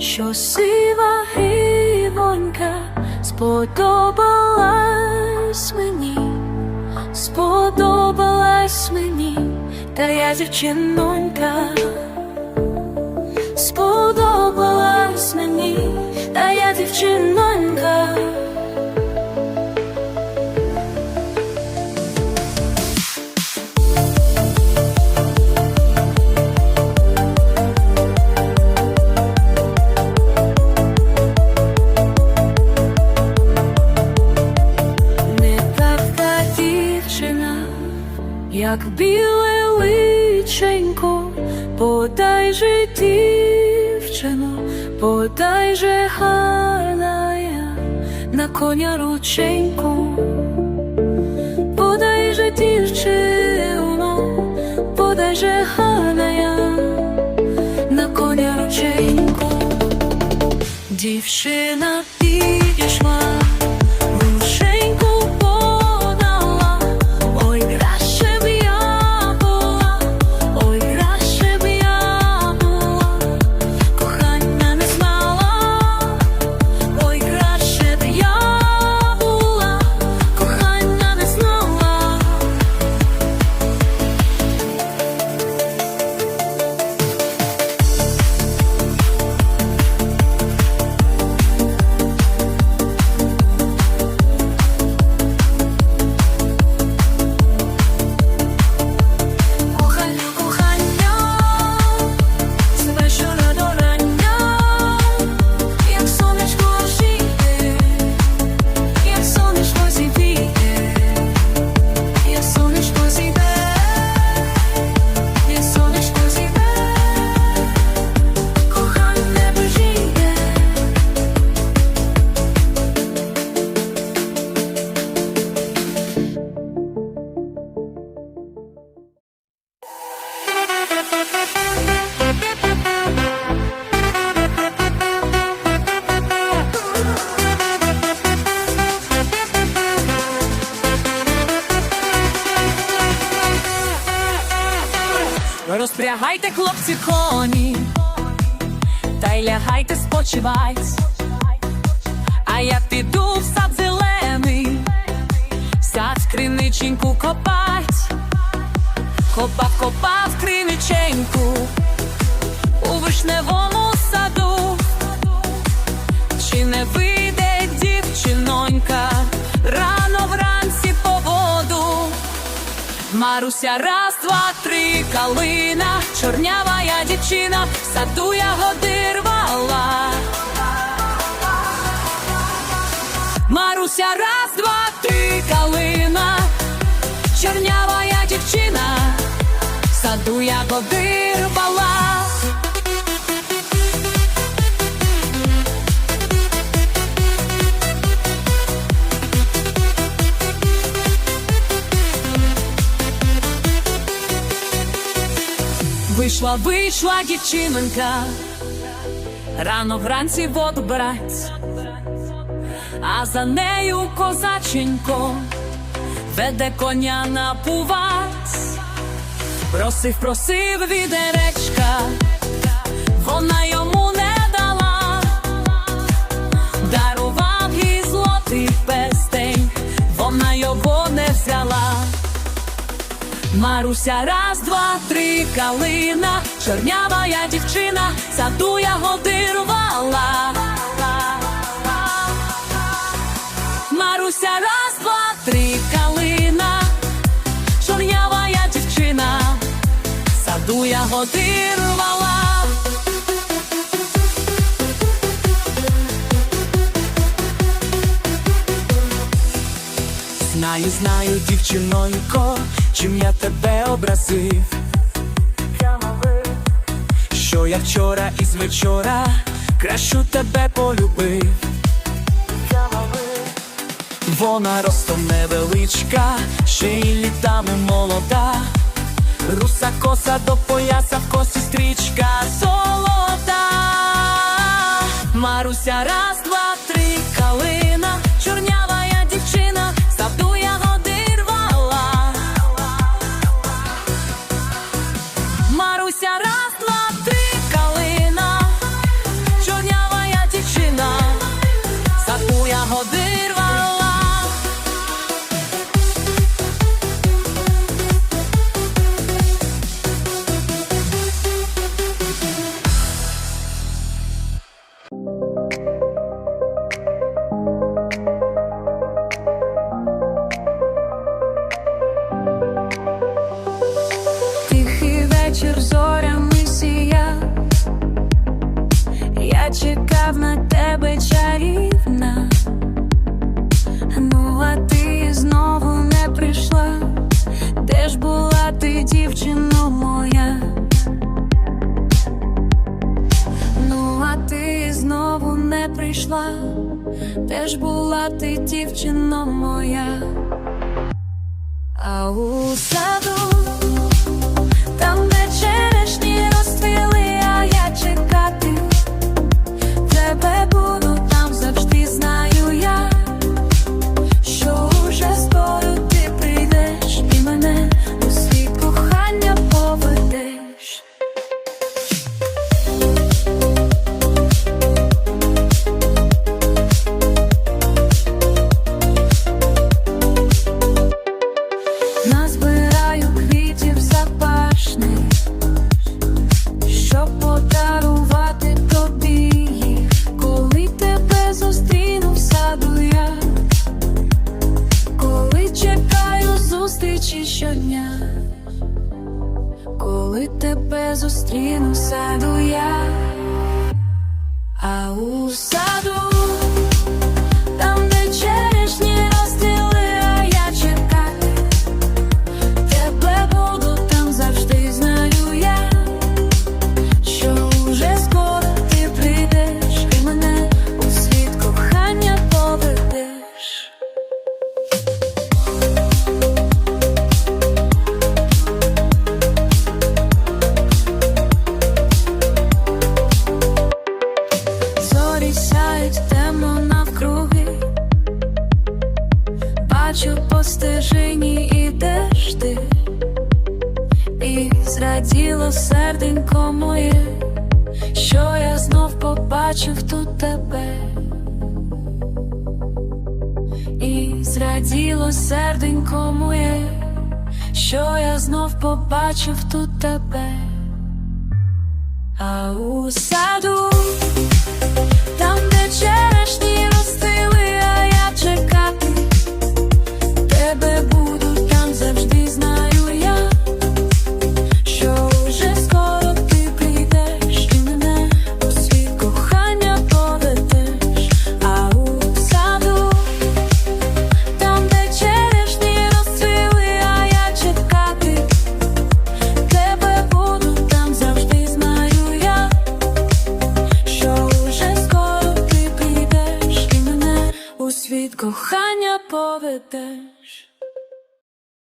що сива гривонька сподобалась мені, сподобалась мені, та я дівчинонька, сподобалась як біле личенько, подай же дівчину, подай же гарна я на коня рученьку, подай же дівчину, подай же гарна я на коня рученьку. Дівчина Розпрягайте, хлопці, коні, та й лягайте спочивать. А я піду в сад зелений, сад криниченьку копать, копав, копав криниченьку. У вишневому Маруся, раз, два, три, калина, чорнява я дівчина, в саду ягоди рвала. Маруся, раз, два, три, калина, чорнява я дівчина, в саду ягоди рвала. Вийшла, вийшла дівчинка, рано вранці воду брать, а за нею козаченько. Веде коня напувать, просив, просив відеречка, вона йому Маруся, раз, два, три, калина, чорнява я дівчина, саду я годирувала. Маруся, раз, два, три, калина, чорнява я дівчина, саду я рвала. Знаю, знаю, дівчинонько, чим я тебе образив. Що я вчора із вечора кращу тебе полюбив. Вона ростом невеличка, ще й літами молода. Руса коса до пояса в косі стрічка золота. Маруся, раз, два, три, калина, чорнява чекав на тебе чарівна. Ну, а ти знову не прийшла. Де ж була ти, дівчино моя? Ну, а ти знову не прийшла. Де ж була ти, дівчино моя? А у саду, а бачу по стежині ідеш ти, і зраділо серденько моє, що я знов побачив тут тебе, і зраділо серденько моє, що я знов побачив тут тебе, а у саду. Там, де черешні